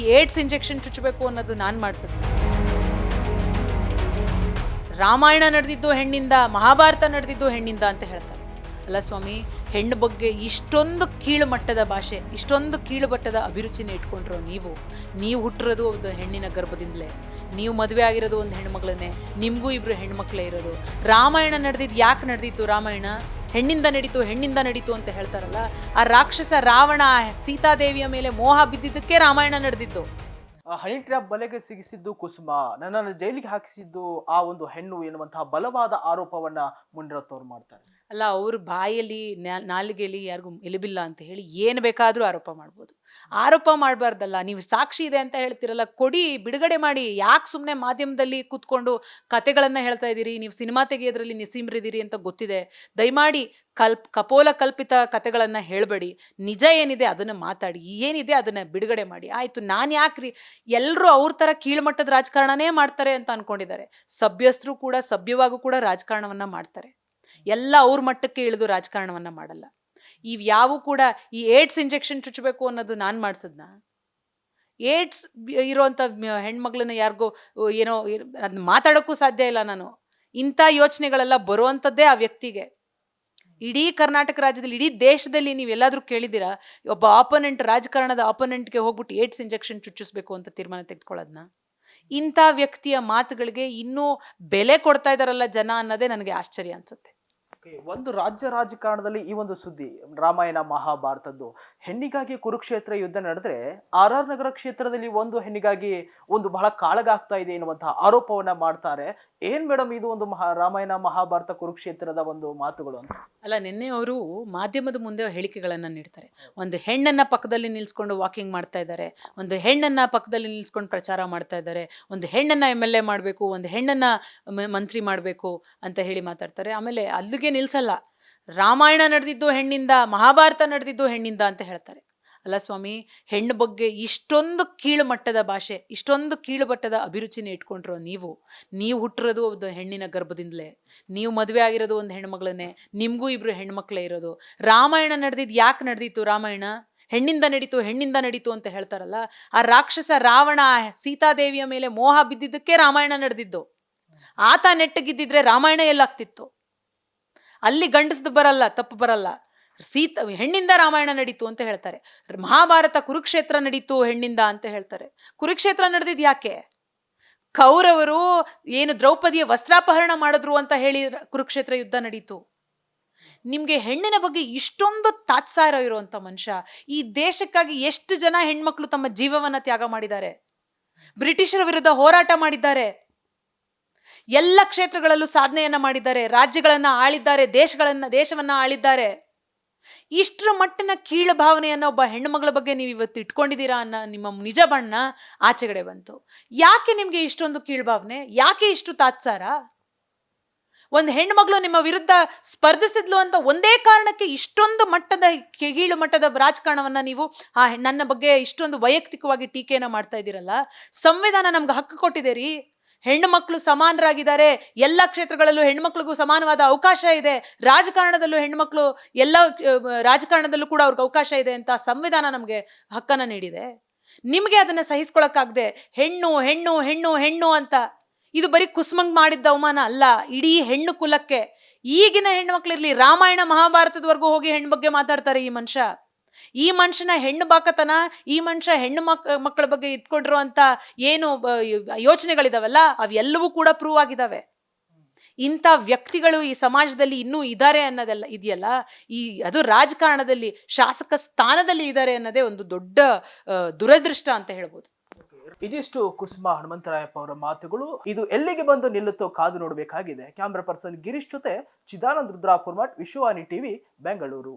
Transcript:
ಈ AIDS injection ಚುಚ್ಚಬೇಕು ಅನ್ನೋದು ನಾನು ಮಾಡಿಸಿದ್ದೆ. ರಾಮಾಯಣ ನಡೆದಿದ್ದು ಹೆಣ್ಣಿಂದ, ಮಹಾಭಾರತ ನಡೆದಿದ್ದು ಹೆಣ್ಣಿಂದ ಅಂತ ಹೇಳ್ತಾರೆ. ಅಲ್ಲ ಸ್ವಾಮಿ, ಹೆಣ್ಣು ಬಗ್ಗೆ ಇಷ್ಟೊಂದು ಕೀಳು ಮಟ್ಟದ ಭಾಷೆ, ಇಷ್ಟೊಂದು ಕೀಳು ಮಟ್ಟದ ಅಭಿರುಚಿನ ಇಟ್ಕೊಂಡ್ರು ನೀವು ನೀವು ಹುಟ್ಟಿರೋದು ಒಂದು ಹೆಣ್ಣಿನ ಗರ್ಭದಿಂದಲೇ, ನೀವು ಮದುವೆ ಆಗಿರೋದು ಒಂದು ಹೆಣ್ಮಗಳನ್ನೇ ನಿಮಗೂ ಇಬ್ಬರು ಹೆಣ್ಮಕ್ಳೇ ಇರೋದು. ರಾಮಾಯಣ ನಡೆದಿದ್ದು ಯಾಕೆ ನಡೆದಿತ್ತು ರಾಮಾಯಣ? ಹೆಣ್ಣಿಂದ ನಡೀತು ಹೆಣ್ಣಿಂದ ನಡೀತು ಅಂತ ಹೇಳ್ತಾರಲ್ಲ, ಆ ರಾಕ್ಷಸ ರಾವಣ ಸೀತಾದೇವಿಯ ಮೇಲೆ ಮೋಹ ಬಿದ್ದಿದ್ದಕ್ಕೆ ರಾಮಾಯಣ ನಡೆದಿದ್ದು. ಹನಿ ಟ್ರ್ಯಾಪ್ ಬಲೆಗೆ ಸಿಗಿಸಿದ್ದು ಕುಸುಮ, ನನ್ನನ್ನು ಜೈಲಿಗೆ ಹಾಕಿಸಿದ್ದು ಆ ಒಂದು ಹೆಣ್ಣು ಎನ್ನುವಂತಹ ಬಲವಾದ ಆರೋಪವನ್ನ ಮುಂಡರತ್ತವ್ರು ಮಾಡ್ತಾರೆ. ಅಲ್ಲ, ಅವ್ರ ಬಾಯಲ್ಲಿ ನಾಲಿಗೆಯಲ್ಲಿ ಯಾರಿಗೂ ಎಲಿಬಿಲ್ಲ ಅಂತ ಹೇಳಿ ಏನು ಬೇಕಾದರೂ ಆರೋಪ ಮಾಡ್ಬೋದು. ಆರೋಪ ಮಾಡಬಾರ್ದಲ್ಲ, ನೀವು ಸಾಕ್ಷಿ ಇದೆ ಅಂತ ಹೇಳ್ತಿರಲ್ಲ, ಕೊಡಿ, ಬಿಡುಗಡೆ ಮಾಡಿ, ಯಾಕೆ ಸುಮ್ಮನೆ ಮಾಧ್ಯಮದಲ್ಲಿ ಕೂತ್ಕೊಂಡು ಕತೆಗಳನ್ನು ಹೇಳ್ತಾ ಇದ್ದೀರಿ, ನೀವು ಸಿನಿಮಾ ತೆಗೆಯೋದ್ರಲ್ಲಿ ನಿಸ್ಸಿಮ್ರಿದ್ದೀರಿ ಅಂತ ಗೊತ್ತಿದೆ. ದಯಮಾಡಿ ಕಲ್ಪ್, ಕಪೋಲ ಕಲ್ಪಿತ ಕತೆಗಳನ್ನು ಹೇಳಬೇಡಿ. ನಿಜ ಏನಿದೆ ಅದನ್ನು ಮಾತಾಡಿ, ಏನಿದೆ ಅದನ್ನು ಬಿಡುಗಡೆ ಮಾಡಿ. ಆಯಿತು, ನಾನು ಯಾಕ್ರಿ? ಎಲ್ಲರೂ ಅವ್ರ ಥರ ಕೀಳ್ಮಟ್ಟದ ರಾಜಕಾರಣನೇ ಮಾಡ್ತಾರೆ ಅಂತ ಅನ್ಕೊಂಡಿದ್ದಾರೆ. ಸಭ್ಯಸ್ಥರು ಕೂಡ, ಸಭ್ಯವಾಗೂ ಕೂಡ ರಾಜಕಾರಣವನ್ನು ಮಾಡ್ತಾರೆ. ಎಲ್ಲ ಅವ್ರ ಮಟ್ಟಕ್ಕೆ ಇಳಿದು ರಾಜಕಾರಣವನ್ನ ಮಾಡಲ್ಲ. ಇವ್ ಯಾವು ಕೂಡ ಈ ಏಡ್ಸ್ ಇಂಜೆಕ್ಷನ್ ಚುಚ್ಚಬೇಕು ಅನ್ನೋದು ನಾನು ಮಾಡಿಸಿದ್ನ? ಏಡ್ಸ್ ಇರೋವಂಥ ಹೆಣ್ಮಗಳನ್ನ ಯಾರಿಗೋ ಏನೋ ಅದನ್ನ ಮಾತಾಡೋಕ್ಕೂ ಸಾಧ್ಯ ಇಲ್ಲ ನಾನು. ಇಂಥ ಯೋಚನೆಗಳೆಲ್ಲ ಬರುವಂಥದ್ದೇ ಆ ವ್ಯಕ್ತಿಗೆ. ಇಡೀ ಕರ್ನಾಟಕ ರಾಜ್ಯದಲ್ಲಿ, ಇಡೀ ದೇಶದಲ್ಲಿ ನೀವು ಎಲ್ಲಾದರೂ ಕೇಳಿದ್ದೀರಾ, ಒಬ್ಬ ಆಪೋನೆಂಟ್ ರಾಜಕಾರಣದ ಆಪೋನೆಂಟ್ಗೆ ಹೋಗ್ಬಿಟ್ಟು ಏಡ್ಸ್ ಇಂಜೆಕ್ಷನ್ ಚುಚ್ಚಿಸ್ಬೇಕು ಅಂತ ತೀರ್ಮಾನ ತೆಗೆದುಕೊಳ್ಳೋದನ್ನ ಇಂಥ ವ್ಯಕ್ತಿಯ ಮಾತುಗಳಿಗೆ ಇನ್ನೂ ಬೆಲೆ ಕೊಡ್ತಾ ಇದಾರಲ್ಲ ಜನ ಅನ್ನೋದೇ ನನಗೆ ಆಶ್ಚರ್ಯ ಅನ್ಸುತ್ತೆ. ಒಂದು ರಾಜ್ಯ ರಾಜಕಾರಣದಲ್ಲಿ ಈ ಒಂದು ಸುದ್ದಿ ರಾಮಾಯಣ ಮಹಾಭಾರತದ್ದು. ಹೆಣ್ಣಿಗಾಗಿ ಕುರುಕ್ಷೇತ್ರ ಯುದ್ಧ ನಡೆದ್ರೆ ಆರ್ ಆರ್ ನಗರ ಕ್ಷೇತ್ರದಲ್ಲಿ ಒಂದು ಹೆಣ್ಣಿಗಾಗಿ ಒಂದು ಬಹಳ ಕಾಳಗಾಗ್ತಾ ಇದೆ ಎನ್ನುವಂತಹ ಆರೋಪವನ್ನ ಮಾಡ್ತಾರೆ. ಏನ್ ಮೇಡಮ್ ಇದು ಒಂದು ಮಹಾ, ರಾಮಾಯಣ ಮಹಾಭಾರತ ಕುರುಕ್ಷೇತ್ರದ ಒಂದು ಮಾತುಗಳು ಅಂತ? ಅಲ್ಲ, ನಿನ್ನೆ ಅವರು ಮಾಧ್ಯಮದ ಮುಂದೆ ಹೇಳಿಕೆಗಳನ್ನ ನೀಡ್ತಾರೆ. ಒಂದು ಹೆಣ್ಣನ್ನ ಪಕ್ಕದಲ್ಲಿ ನಿಲ್ಸ್ಕೊಂಡು ವಾಕಿಂಗ್ ಮಾಡ್ತಾ ಇದ್ದಾರೆ, ಒಂದು ಹೆಣ್ಣನ್ನ ಪಕ್ಕದಲ್ಲಿ ನಿಲ್ಸ್ಕೊಂಡು ಪ್ರಚಾರ ಮಾಡ್ತಾ ಇದ್ದಾರೆ, ಒಂದು ಹೆಣ್ಣನ್ನ ಎಂ ಎ ಮಾಡಬೇಕು, ಒಂದು ಹೆಣ್ಣನ್ನ ಮಂತ್ರಿ ಮಾಡಬೇಕು ಅಂತ ಹೇಳಿ ಮಾತಾಡ್ತಾರೆ. ಆಮೇಲೆ ಅಲ್ಲಿಗೆ ನಿಲ್ಸಲ್ಲ. ರಾಮಾಯಣ ನಡೆದಿದ್ದು ಹೆಣ್ಣಿಂದ, ಮಹಾಭಾರತ ನಡೆದಿದ್ದು ಹೆಣ್ಣಿಂದ ಅಂತ ಹೇಳ್ತಾರೆ. ಅಲ್ಲ ಸ್ವಾಮಿ, ಹೆಣ್ಣು ಬಗ್ಗೆ ಇಷ್ಟೊಂದು ಕೀಳು ಮಟ್ಟದ ಭಾಷೆ, ಇಷ್ಟೊಂದು ಕೀಳು ಮಟ್ಟದ ಅಭಿರುಚಿನ ಇಟ್ಕೊಂಡ್ರು ನೀವು ನೀವು ಹುಟ್ಟಿರೋದು ಒಂದು ಹೆಣ್ಣಿನ ಗರ್ಭದಿಂದಲೇ, ನೀವು ಮದುವೆ ಆಗಿರೋದು ಒಂದು ಹೆಣ್ಮಗಳನ್ನೇ, ನಿಮಗೂ ಇಬ್ರು ಹೆಣ್ಮಕ್ಳೇ ಇರೋದು. ರಾಮಾಯಣ ನಡೆದಿದ್ದು ಯಾಕೆ ನಡೆದಿತ್ತು ರಾಮಾಯಣ? ಹೆಣ್ಣಿಂದ ನಡೀತು ಹೆಣ್ಣಿಂದ ನಡೀತು ಅಂತ ಹೇಳ್ತಾರಲ್ಲ, ಆ ರಾಕ್ಷಸ ರಾವಣ, ಸೀತಾದೇವಿಯ ಮೇಲೆ ಮೋಹ ಬಿದ್ದಿದ್ದಕ್ಕೆ ರಾಮಾಯಣ ನಡೆದಿದ್ದು. ಆತ ನೆಟ್ಟಗಿದ್ದಿದ್ರೆ ರಾಮಾಯಣ ಎಲ್ಲಾಗ್ತಿತ್ತು. ಅಲ್ಲಿ ಗಂಡಸ್ದು ಬರಲ್ಲ, ತಪ್ಪು ಬರಲ್ಲ. ಸೀತ, ಹೆಣ್ಣಿಂದ ರಾಮಾಯಣ ನಡೀತು ಅಂತ ಹೇಳ್ತಾರೆ. ಮಹಾಭಾರತ ಕುರುಕ್ಷೇತ್ರ ನಡೀತು ಹೆಣ್ಣಿಂದ ಅಂತ ಹೇಳ್ತಾರೆ. ಕುರುಕ್ಷೇತ್ರ ನಡೆದಿದ್ದು ಯಾಕೆ? ಕೌರವರು ಏನು ದ್ರೌಪದಿಯ ವಸ್ತ್ರಾಪಹರಣ ಮಾಡಿದ್ರು ಅಂತ ಹೇಳಿ ಕುರುಕ್ಷೇತ್ರ ಯುದ್ಧ ನಡೀತು. ನಿಮ್ಗೆ ಹೆಣ್ಣಿನ ಬಗ್ಗೆ ಇಷ್ಟೊಂದು ತಾತ್ಸಾರ ಇರುವಂಥ ಮನುಷ್ಯ. ಈ ದೇಶಕ್ಕಾಗಿ ಎಷ್ಟು ಜನ ಹೆಣ್ಮಕ್ಳು ತಮ್ಮ ಜೀವವನ್ನ ತ್ಯಾಗ ಮಾಡಿದ್ದಾರೆ? ಬ್ರಿಟಿಷರ ವಿರುದ್ಧ ಹೋರಾಟ ಮಾಡಿದ್ದಾರೆ. ಎಲ್ಲ ಕ್ಷೇತ್ರಗಳಲ್ಲೂ ಸಾಧನೆಯನ್ನ ಮಾಡಿದ್ದಾರೆ, ರಾಜ್ಯಗಳನ್ನ ಆಳಿದ್ದಾರೆ, ದೇಶಗಳನ್ನ, ದೇಶವನ್ನ ಆಳಿದ್ದಾರೆ. ಇಷ್ಟರ ಮಟ್ಟಿನ ಕೀಳು ಭಾವನೆಯನ್ನ ಒಬ್ಬ ಹೆಣ್ಣುಮಗಳ ಬಗ್ಗೆ ನೀವು ಇವತ್ತು ಇಟ್ಕೊಂಡಿದ್ದೀರಾ ಅನ್ನೋ ನಿಮ್ಮ ನಿಜ ಬಣ್ಣ ಆಚೆಗಡೆ ಬಂತು. ಯಾಕೆ ನಿಮಗೆ ಇಷ್ಟೊಂದು ಕೀಳು ಭಾವನೆ? ಯಾಕೆ ಇಷ್ಟು ತಾತ್ಸಾರ? ಒಂದು ಹೆಣ್ಮಗಳು ನಿಮ್ಮ ವಿರುದ್ಧ ಸ್ಪರ್ಧಿಸಿದ್ಲು ಅಂತ ಒಂದೇ ಕಾರಣಕ್ಕೆ ಇಷ್ಟೊಂದು ಮಟ್ಟದ ಕೀಳು ಮಟ್ಟದ ರಾಜಕಾರಣವನ್ನ ನೀವು ಆ ನನ್ನ ಬಗ್ಗೆ ಇಷ್ಟೊಂದು ವೈಯಕ್ತಿಕವಾಗಿ ಟೀಕೆಯನ್ನು ಮಾಡ್ತಾ ಇದ್ದೀರಲ್ಲ, ಸಂವಿಧಾನ ನಮ್ಗೆ ಹಕ್ಕು ಕೊಟ್ಟಿದೆ ರೀ. ಹೆಣ್ಣು ಮಕ್ಕಳು ಸಮಾನರಾಗಿದ್ದಾರೆ, ಎಲ್ಲ ಕ್ಷೇತ್ರಗಳಲ್ಲೂ ಹೆಣ್ಮಕ್ಳಿಗೂ ಸಮಾನವಾದ ಅವಕಾಶ ಇದೆ. ರಾಜಕಾರಣದಲ್ಲೂ ಹೆಣ್ಮಕ್ಳು ಎಲ್ಲ ರಾಜಕಾರಣದಲ್ಲೂ ಕೂಡ ಅವ್ರಿಗೆ ಅವಕಾಶ ಇದೆ ಅಂತ ಸಂವಿಧಾನ ನಮಗೆ ಹಕ್ಕನ್ನ ನೀಡಿದೆ. ನಿಮಗೆ ಅದನ್ನ ಸಹಿಸ್ಕೊಳಕ್ಕಾಗದೆ, ಹೆಣ್ಣು ಹೆಣ್ಣು ಹೆಣ್ಣು ಹೆಣ್ಣು ಅಂತ, ಇದು ಬರೀ ಕುಸ್ಮಂಗ್ ಮಾಡಿದ್ದ ಅವಮಾನ ಅಲ್ಲ, ಇಡೀ ಹೆಣ್ಣು ಕುಲಕ್ಕೆ, ಈಗಿನ ಹೆಣ್ಮಕ್ಳಿರ್ಲಿ ರಾಮಾಯಣ ಮಹಾಭಾರತದವರೆಗೂ ಹೋಗಿ ಹೆಣ್ಣು ಬಗ್ಗೆ ಮಾತಾಡ್ತಾರೆ ಈ ಮನುಷ್ಯ. ಈ ಮನುಷ್ಯನ ಹೆಣ್ಣು ಬಾಕತನ, ಈ ಮನುಷ್ಯ ಹೆಣ್ಣು ಮಕ್, ಮಕ್ಕಳ ಬಗ್ಗೆ ಇಟ್ಕೊಂಡಿರುವಂತ ಏನು ಯೋಚನೆಗಳಿದಾವಲ್ಲ, ಅವೆಲ್ಲವೂ ಕೂಡ ಪ್ರೂವ್ ಆಗಿದಾವೆ. ಇಂಥ ವ್ಯಕ್ತಿಗಳು ಈ ಸಮಾಜದಲ್ಲಿ ಇನ್ನೂ ಇದ್ದಾರೆ ಅನ್ನೋದೆಲ್ಲ, ಇದೆಯಲ್ಲ? ಈ, ಅದು ರಾಜಕಾರಣದಲ್ಲಿ, ಶಾಸಕ ಸ್ಥಾನದಲ್ಲಿ ಇದ್ದಾರೆ ಅನ್ನೋದೇ ಒಂದು ದೊಡ್ಡ ದುರದೃಷ್ಟ ಅಂತ ಹೇಳ್ಬೋದು. ಇದಿಷ್ಟು ಕುಸುಮ ಹನುಮಂತರಾಯಪ್ಪ ಅವರ ಮಾತುಗಳು. ಇದು ಎಲ್ಲಿಗೆ ಬಂದು ನಿಲ್ಲುತ್ತೋ ಕಾದು ನೋಡಬೇಕಾಗಿದೆ. ಕ್ಯಾಮ್ರಾ ಪರ್ಸನ್ ಗಿರೀಶ್ ಜೊತೆ ಚಿದಾನಂದ ರುದ್ರಾಪುರ್ ರುದ್ರಾಪುರ್ಮಠ್ ವಿಶ್ವವಾಣಿ ಟಿವಿ, ಬೆಂಗಳೂರು.